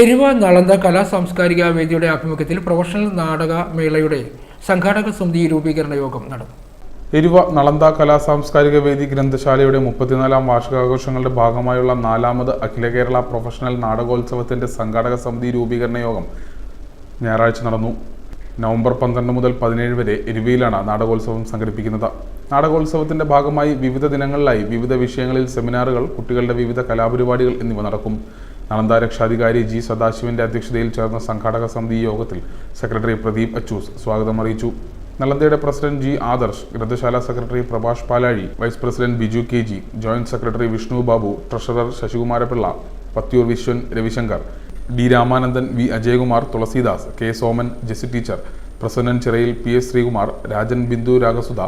എരുവ നളന്ത കലാ സാംസ്കാരിക വേദിയുടെ ആഭിമുഖ്യത്തിൽ പ്രൊഫഷണൽ നാടക മേളയുടെ സംഘാടക സമിതി രൂപീകരണ യോഗം നടന്നു. എരുവ നളന്ത കലാ സാംസ്കാരിക വേദി ഗ്രന്ഥശാലയുടെ മുപ്പത്തിനാലാം വാർഷികാഘോഷങ്ങളുടെ ഭാഗമായുള്ള നാലാമത് അഖില കേരള പ്രൊഫഷണൽ നാടകോത്സവത്തിന്റെ സംഘാടക സമിതി രൂപീകരണ യോഗം ഞായറാഴ്ച നടന്നു. നവംബർ പന്ത്രണ്ട് മുതൽ പതിനേഴ് വരെ എരുവയിലാണ് നാടകോത്സവം സംഘടിപ്പിക്കുന്നത്. നാടകോത്സവത്തിന്റെ ഭാഗമായി വിവിധ ദിനങ്ങളിലായി വിവിധ വിഷയങ്ങളിൽ സെമിനാറുകൾ കുട്ടികളുടെ വിവിധ കലാപരിപാടികൾ എന്നിവ നടക്കും. നളന്ദ രക്ഷാധികാരി ജി സദാശിവന്റെ അധ്യക്ഷതയിൽ ചേർന്ന സംഘാടക സമിതി യോഗത്തിൽ സെക്രട്ടറി പ്രദീപ് അച്ചൂസ് സ്വാഗതം അറിയിച്ചു. നളന്തയുടെ പ്രസിഡന്റ് ജി ആദർശ് ഗ്രന്ഥശാല secretary Prabhash Palazhi vice president Biju K G joint secretary Vishnu Babu treasurer Sasikumarapillai Pathiyoor Viswan Ravishankar D Ramanandan V Ajayakumar Thulaseedas K Soman Jessy teacher president Chirayil P S Sreekumar Rajan Bindu Ragasudha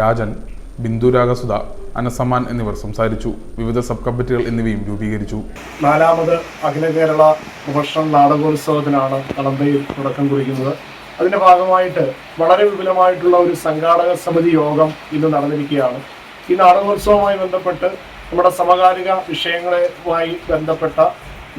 Rajan Bindu Ragasudha അനസമാൻ എന്നിവർ സംസാരിച്ചു. വിവിധ sub കമ്മിറ്റികൾ എന്നിവയും രൂപീകരിച്ചു. നാലാമത് അഖില Kerala professional നാടകോത്സവത്തിനാണ് കളമ്പയിൽ തുടക്കം കുറിക്കുന്നത്. അതിന്റെ ഭാഗമായിട്ട് വളരെ വിപുലമായിട്ടുള്ള ഒരു സംഘാടക സമിതി യോഗം ഇന്ന് നടന്നിരിക്കുകയാണ്. ഈ നാടകോത്സവവുമായി ബന്ധപ്പെട്ട് നമ്മുടെ സമകാലിക വിഷയങ്ങളുമായി ബന്ധപ്പെട്ട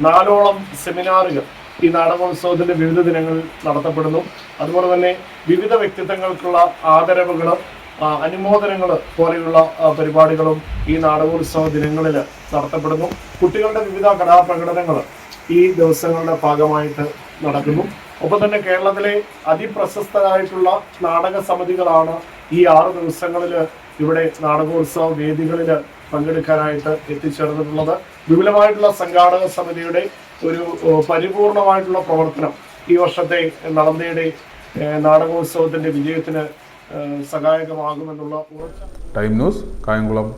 നാലോളം സെമിനാറുകൾ ഈ നാടകോത്സവത്തിന്റെ വിവിധ ദിനങ്ങളിൽ നടത്തപ്പെടുന്നു. അതുപോലെ തന്നെ വിവിധ വ്യക്തിത്വങ്ങൾക്കുള്ള ആദരവുകളും അനുമോദനങ്ങൾ പോലെയുള്ള പരിപാടികളും ഈ നാടകോത്സവ ദിനങ്ങളിൽ നടത്തപ്പെടുന്നു. കുട്ടികളുടെ വിവിധ കലാപ്രകടനങ്ങൾ ഈ ദിവസങ്ങളുടെ ഭാഗമായിട്ട് നടക്കുന്നു. ഒപ്പം തന്നെ കേരളത്തിലെ അതിപ്രശസ്തരായിട്ടുള്ള നാടക സമിതികളാണ് ഈ ആറ് ദിവസങ്ങളിൽ ഇവിടെ നാടകോത്സവ വേദികളിൽ പങ്കെടുക്കാനായിട്ട് എത്തിച്ചേർന്നിട്ടുള്ളത്. വിപുലമായിട്ടുള്ള സംഘാടക സമിതിയുടെ ഒരു പരിപൂർണമായിട്ടുള്ള പ്രവർത്തനം ഈ വർഷത്തെ നളന്തയുടെ നാടകോത്സവത്തിന്റെ വിജയത്തിന് സഹായകമാകുമെന്നുള്ള ടൈം ന്യൂസ് കായംകുളം.